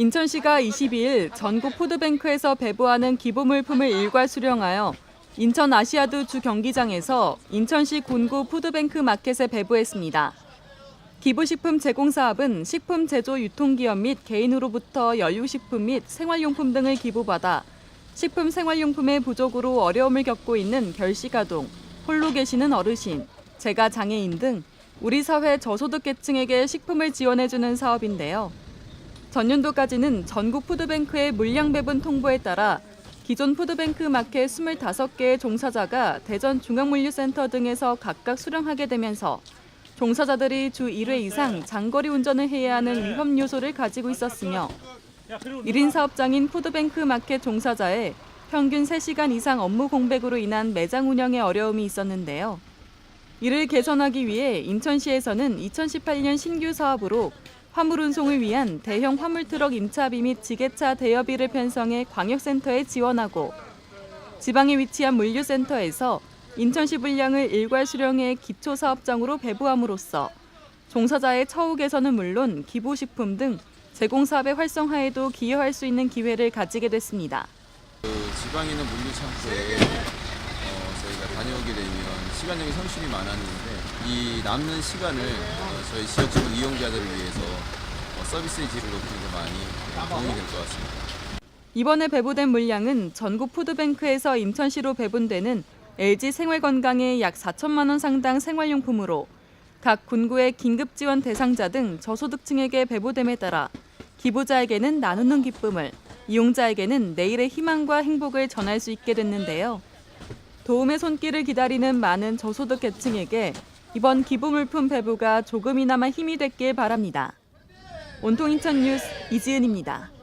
인천시가 22일 전국 푸드뱅크에서 배부하는 기부물품을 일괄 수령하여 인천 아시아드 주 경기장에서 인천시 군구 푸드뱅크 마켓에 배부했습니다. 기부식품 제공 사업은 식품 제조 유통기업 및 개인으로부터 연료식품 및 생활용품 등을 기부받아 식품 생활용품의 부족으로 어려움을 겪고 있는 결식아동, 홀로 계시는 어르신, 재가 장애인 등 우리 사회 저소득 계층에게 식품을 지원해주는 사업인데요. 전년도까지는 전국 푸드뱅크의 물량 배분 통보에 따라 기존 푸드뱅크 마켓 25개의 종사자가 대전 중앙물류센터 등에서 각각 수령하게 되면서 종사자들이 주 1회 이상 장거리 운전을 해야 하는 위험 요소를 가지고 있었으며 1인 사업장인 푸드뱅크 마켓 종사자의 평균 3시간 이상 업무 공백으로 인한 매장 운영에 어려움이 있었는데요. 이를 개선하기 위해 인천시에서는 2018년 신규 사업으로 화물 운송을 위한 대형 화물 트럭 임차비 및 지게차 대여비를 편성해 광역센터에 지원하고 지방에 위치한 물류센터에서 인천시 분량을 일괄 수령해 기초 사업장으로 배부함으로써 종사자의 처우 개선은 물론 기부식품 등 제공 사업의 활성화에도 기여할 수 있는 기회를 가지게 됐습니다. 그 지방에 있는 물류 창고에 어, 저희가 다녀오게 되면 시간적인 손실이 많았는데 이 남는 시간을 어, 저희 지역 주민 이용자들을 위해서 어, 서비스의 질을 높이는 데 많이 도움이 될 것 같습니다. 이번에 배부된 물량은 전국 푸드뱅크에서 인천시로 배분되는 LG 생활건강의 약 4천만 원 상당 생활용품으로 각 군구의 긴급 지원 대상자 등 저소득층에게 배부됨에 따라 기부자에게는 나누는 기쁨을, 이용자에게는 내일의 희망과 행복을 전할 수 있게 됐는데요. 도움의 손길을 기다리는 많은 저소득 계층에게 이번 기부 물품 배부가 조금이나마 힘이 됐길 바랍니다. 온통 인천 뉴스 이지은입니다.